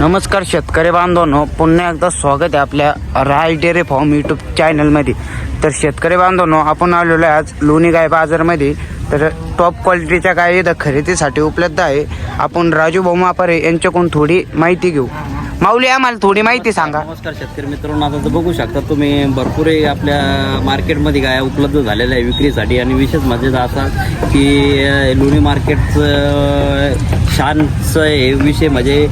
नमस्कार शेतकरी बांधवांनो पुन्हा एकदा स्वागत आहे आपल्या राय डेअरी फॉर्म यूट्यूब चॅनलमध्ये तर शेतकरी बांधवांनो आपण आलेलो आहे आज लोणी गाय बाजारमध्ये. तर टॉप क्वालिटीच्या गाय इथं खरेदीसाठी उपलब्ध आहे. आपण राजू भाऊ मापारे यांच्याकडून थोडी माहिती घेऊ. माऊली आम्हाला थोडी माहिती सांगा. नमस्कार शेतकरी मित्रांनो आता तर बघू शकता तुम्ही भरपूर आपल्या मार्केटमध्ये गाया उपलब्ध झालेल्या आहे विक्रीसाठी. आणि विशेष म्हणजे असा की लोणी मार्केटचं शानचं हे विषय म्हणजे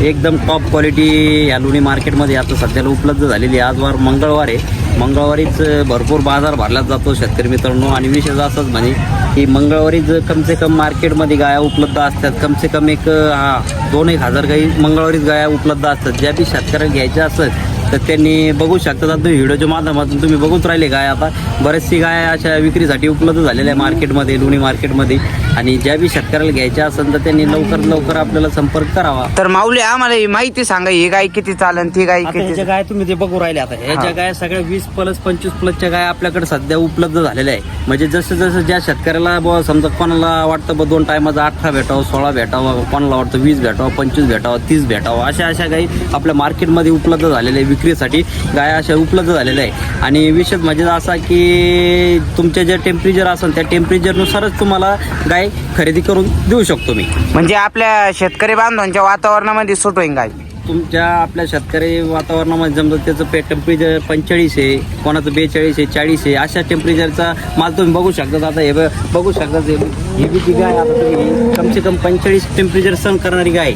एकदम टॉप क्वालिटी या लोणी मार्केटमध्ये आता सध्याला उपलब्ध झालेली आहे. आजवार मंगळवार आहे. मंगळवारीच भरपूर बाजार भरला जातो शेतकरी मित्रांनो. आणि विशेष असंच म्हणे की मंगळवारीच कम से कम मार्केटमध्ये गाया उपलब्ध असतात. कमसे कम एक हा दोन एक हजार गाई मंगळवारीच गाया उपलब्ध असतात. ज्या बी शेतकऱ्याला घ्यायच्या असतात तर त्यांनी बघू शकतात. आता व्हिडिओच्या माध्यमातून तुम्ही बघूच राहिले गाय. आता बरेचशी गाय अशा विक्रीसाठी उपलब्ध झालेल्या आहे मार्केटमध्ये लोणी मार्केटमध्ये आणि ज्या बी शेतकऱ्याला घ्यायच्या असेल तर त्यांनी लवकर लवकर आपल्याला संपर्क करावा. तर माऊली आम्हाला ही माहिती सांगा ही गाय किती चालन ती गाय आता ह्याच्या किती गाय तुम्ही ते बघू राहिले आता ह्याच्या. गाय सगळ्या वीस प्लस पंचवीस प्लसच्या गाय आपल्याकडे सध्या उपलब्ध झालेल्या आहे म्हणजे जसं जसं ज्या शेतकऱ्याला बुवा समजा कोणाला वाटतं बा दोन टायमाचा अठरा भेटावं सोळा भेटावं कोणाला वाटतं वीस भेटावं पंचवीस भेटावं तीस भेटावं अशा अशा गाई आपल्या मार्केटमध्ये उपलब्ध झालेल्या आहे विक्रीसाठी गाय अशा उपलब्ध झालेल्या आहे आणि विशेष म्हणजे असा की तुमचे जे टेम्परेचर असेल त्या टेम्परेचरनुसारच तुम्हाला गाय खरेदी करून देऊ शकतो मी. म्हणजे आपल्या शेतकरी बांधवांच्या वातावरणामध्ये सूट होईल गाय तुमच्या आपल्या शेतकरी वातावरणामध्ये जमलं त्याचं पे टेम्परेचर पंचेचाळीस आहे कोणाचं बेचाळीस आहे चाळीस आहे अशा टेम्परेचरचा माल तुम्ही बघू शकता. आता हे बघू शकता हे बी जी गाय आता तुम्ही कम से कम पंचेचाळीस टेम्परेचर सहन करणारी गाय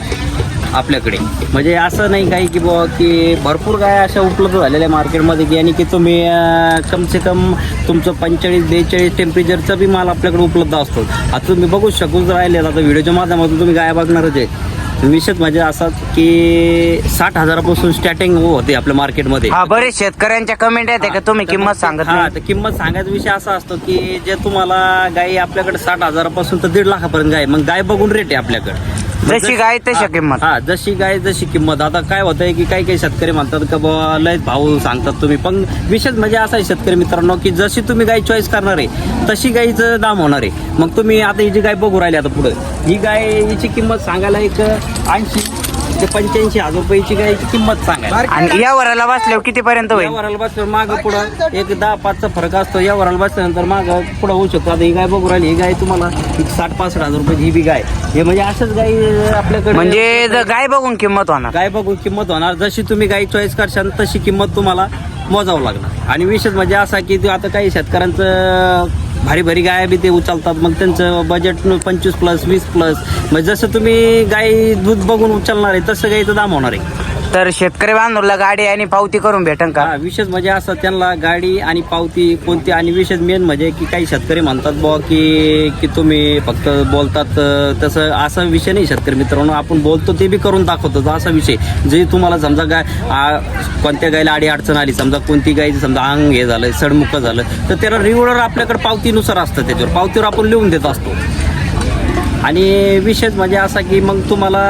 आपल्याकडे. म्हणजे असं नाही काही की बुवा की भरपूर गाय अशा उपलब्ध झालेल्या मार्केटमध्ये की आणि की तुम्ही अं, कम से कम तुमचं पंचेचाळीस बेचाळीस टेम्परेचरचा बी माल आपल्याकडे उपलब्ध असतो. आता तुम्ही बघू शकूच राहिले आता व्हिडिओच्या माध्यमातून तुम्ही गाय बघणारच आहे. विशेष म्हणजे असा की साठ हजारापासून स्टार्टिंग होते आपल्या मार्केटमध्ये बरेच शेतकऱ्यांच्या कमेंट येते का? तुम्ही किंमत सांगत तर किंमत सांगायचा विषय असा असतो की जे तुम्हाला गाई आपल्याकडे साठ हजारापासून तर दीड लाखापर्यंत गाय मग गाय बघून रेट आहे आपल्याकडे. जशी गाय तशी किंमत. हा जशी गाय जशी किंमत. आता काय होतंय की काही काही शेतकरी म्हणतात का बाबा लयच भाव सांगतात तुम्ही. पण विशेष म्हणजे असा आहे शेतकरी मित्रांनो की जशी तुम्ही गाय चॉईस करणार आहे तशी गाईचं दाम होणार आहे. मग तुम्ही आता ही जी गाय बघू राहिली आता पुढे. ही गाय हिची किंमत सांगायला एक ऐंशी ते पंच्याऐंशी हजार रुपयाची गायची किंमत सांगायला. आणि या वराला बसल्यावर किती पर्यंत या होईल वराला बसल्यावर माग पुढं एक दहा पाचचा फरक असतो. या वराला बसल्यानंतर माग पुढं होऊ शकतो. आता ही गाय बघू राहिली ही गाय तुम्हाला एक साठ पासष्ट हजार रुपयाची ही बी गाय हे म्हणजे अशाच गाय आपल्याकडे म्हणजे जर गाय बघून किंमत होणार. गाय बघून किंमत होणार. जशी तुम्ही गाय चॉईस करशाल तशी किंमत तुम्हाला मोजावं लागणार. आणि विशेष म्हणजे असा की ते आता काही शेतकऱ्यांचं भारी भारी गाय बी ते उचलतात. मग त्यांचं बजेट पंचवीस प्लस वीस प्लस मग जसं तुम्ही गाय दूध बघून उचलणार आहे तसं गाईचं दाम होणार आहे. तर शेतकरी बांधवला गाडी आणि पावती करून भेटन का? हा विशेष म्हणजे असं त्यांना गाडी आणि पावती कोणती आणि विशेष मेन म्हणजे की काही शेतकरी म्हणतात बुवा की की तुम्ही फक्त बोलतात अं, तसं असा विषय नाही शेतकरी मित्रांनो. आपण बोलतो ते बी करून दाखवतो तो असा विषय. जे तुम्हाला समजा गाय आ, कोणत्या गायला आडी अडचण आली समजा कोणती गाय समजा अंग हे झालं सडमुख झालं तर त्याला रेग्युलर आपल्याकडे पावतीनुसार असतं त्याच्यावर. पावतीवर आपण लिहून देत असतो. आणि विशेष म्हणजे असा की मग तुम्हाला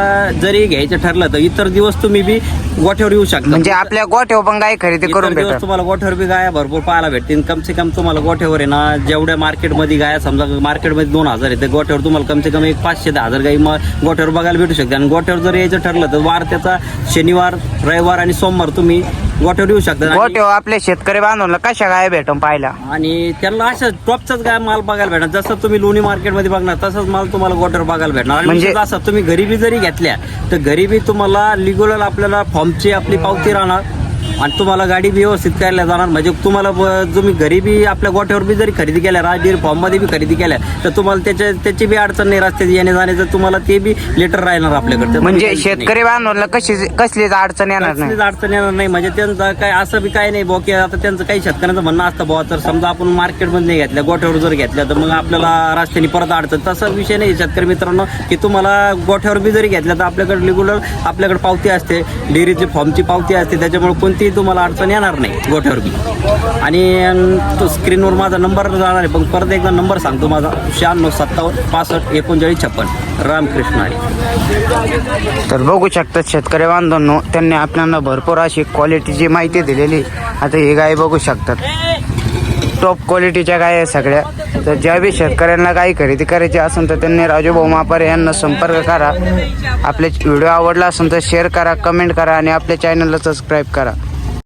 जरी घ्यायचं ठरलं तर इतर दिवस तुम्ही बी गोठ्यावर येऊ शकता. म्हणजे आपल्या गोठ्यावर पण गाय खरेदी इतर करून दिवस भेटत तुम्हाला गोठ्यावर बी गाया भरपूर पाहायला भेटतील. कम से कम तुम्हाला गोठ्यावर आहे ना जेवढ्या मार्केटमध्ये गाया समजा मार्केटमध्ये दोन हजार आहे तर गोठ्यावर तुम्हाला कम से कम एक पाचशे दहा हजार गाई मग गोठ्यावर बघायला भेटू शकते. आणि गोठ्यावर जर यायचं ठरलं तर वार त्याचा शनिवार रविवार आणि सोमवार तुम्ही गोठ्यावर येऊ शकता. आणि- गोठ्यावर आपल्या शेतकरी बांधवला कशा गाय भेटून पाहिला आणि त्यांना असं टॉपचाच काय माल बघायला भेटणार. जसं तुम्ही लोणी मार्केटमध्ये बघणार तसंच माल तुम्हाला गोठ्यावर बघायला भेटणार. आणि म्हणजे- विशेष असं तुम्ही गरिबी जरी घेतल्या तर गरिबी तुम्हाला लिगोलर आपल्याला फॉर्मची आपली पावती राहणार. आणि तुम्हाला गाडी बी व्यवस्थित करायला जाणार. म्हणजे तुम्हाला ब- तुम्ही घरी बी आपल्या गोठ्यावर बी जरी खरेदी केल्या राजगीर फॉर्ममध्ये बी खरेदी केल्या तर तुम्हाला त्याच्या त्याची बी अडचण नाही रस्त्यात येणे जाण्याचं तुम्हाला ते बी लेटर राहणार आपल्याकडे. म्हणजे. शेतकरी बांधवला कशी कसलीच अडचण येणार नाही? कसलीच अडचण येणार नाही. म्हणजे त्यांचं काय असं बी काय नाही बुवा की आता त्यांचं काही शेतकऱ्यांचं म्हणणं असतं बुवा. तर समजा आपण मार्केटमध्ये नाही घेतल्या गोठ्यावर जर घेतल्या तर मग आपल्याला रस्त्याने परत अडचण. तसा विषय नाही शेतकरी मित्रांनो की तुम्हाला गोठ्यावर बी जरी घेतल्या तर आपल्याकडे रेग्युलर आपल्याकडे पावती असते. डेअरीची फॉर्मची पावती असते. त्याच्यामुळे कोणतीही तुम्हाला अडचण येणार नाही गोठ्यावर बी आणि तो स्क्रीनवर माझा नंबर जाणार आहे. पण परत एकदा नंबर सांगतो माझा. शहाण्णव सत्तावन्न पासष्ट एकोणचाळीस छप्पन. रामकृष्ण आहे. तर बघू शकतात शेतकरी बांधवांनो त्यांनी आपल्याला भरपूर अशी क्वालिटीची माहिती दिलेली. आता ही गाय बघू शकतात. टॉप क्वालिटीच्या गाय आहे सगळ्या. तर ज्या बी शेतकऱ्यांना गाय खरेदी करायची असेल तर त्यांनी राजूभाऊ मापारे यांना संपर्क करा. आपले व्हिडिओ आवडला असेल तर शेअर करा कमेंट करा आणि आपल्या चॅनलला सबस्क्राईब करा.